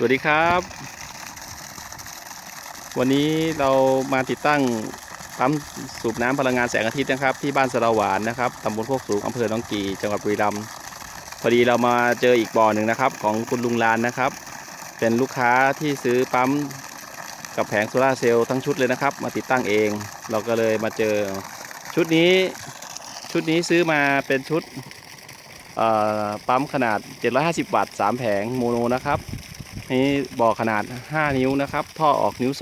สวัสดีครับ วันนี้เรามาติดตั้งปั๊มสูบน้ำพลังงานแสงอาทิตย์นะครับ ที่บ้านสระหวานนะครับตำบลโคกสูงอำเภอหนองกี่จังหวัดบุรีรัมย์พอดีเรามาเจออีกบ่อหนึ่งนะครับ ของคุณลุงลานนะครับ เป็นลูกค้าที่ซื้อปั๊มกับแผงโซลาเซลล์ทั้งชุดเลยนะครับ มาติดตั้งเอง เราก็เลยมาเจอชุดนี้ชุดนี้ซื้อมาเป็นชุดปั๊มขนาด 750 วัตต์ 3 แผงโมโนนะครับ นี่บ่อขนาด 5 นิ้วนะครับ ท่อออกนิ้ว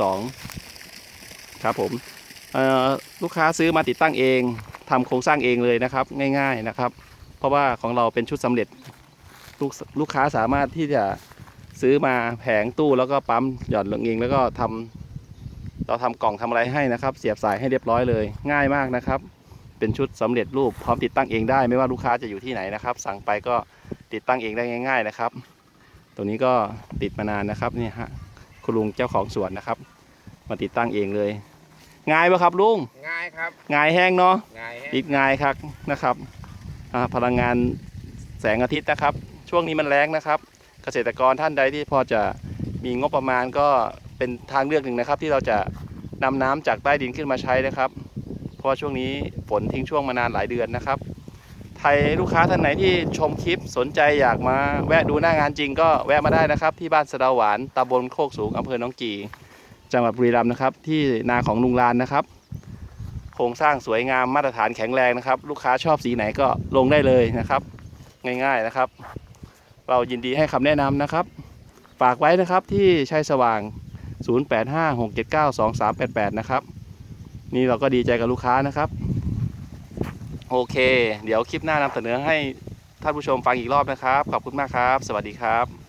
2 ครับผมลูกค้าซื้อมาติดตั้งเองทำโครงสร้างเองเลยนะครับ ง่ายๆนะครับ เพราะว่าของเราเป็นชุดสำเร็จลูกลูกค้าสามารถที่จะซื้อมาแผงตู้แล้วก็ปั๊มหย่อนลงเองแล้วก็ทำเราทำกล่องทำอะไรให้นะครับ เสียบสายให้เรียบร้อยเลย ง่ายมากนะครับ เป็นชุดสำเร็จรูปพร้อมติดตั้งเองได้ ไม่ว่าลูกค้าจะอยู่ที่ไหนนะครับ สั่งไปก็ติดตั้งเองได้ง่าย ๆ นะครับ ตัวนี้ก็ติดมานานนะครับนี่ฮะคุณลุงเจ้าของสวนนะครับ มาติดตั้งเองเลย ง่ายปะครับลุงง่ายครับง่ายแห้งเนาะง่ายแฮะติดง่ายครับนะครับอ่าพลังงานแสงอาทิตย์นะครับ ช่วงนี้มันแรงนะครับ เกษตรกรท่านใดที่พอจะมีงบประมาณก็เป็นทางเลือกหนึ่งนะครับ ที่เราจะนำน้ำจากใต้ดินขึ้นมาใช้นะครับ เพราะว่าช่วงนี้ฝนทิ้งช่วงมานานหลายเดือนนะครับ ไทยลูกค้าท่านไหนที่ชมคลิปสนใจอยากมาแวะดูหน้างานจริงก็แวะมาได้นะครับ ที่บ้านสะดาหวานตำบลโคกสูงอำเภอหนองกี่ จังหวัดบุรีรัมย์นะครับ ที่นาของลุงลานนะครับ โครงสร้างสวยงามมาตรฐานแข็งแรงนะครับ ลูกค้าชอบสีไหนก็ลงได้เลยนะครับ ง่ายๆนะครับ เรายินดีให้คำแนะนำนะครับ ฝากไว้นะครับที่ชัยสว่าง 0856792388 นะครับ นี่เราก็ดีใจกับลูกค้านะครับ โอเค เดี๋ยวคลิปหน้านำเสนอให้ท่านผู้ชมฟังอีกรอบนะครับ ขอบคุณมากครับ สวัสดีครับ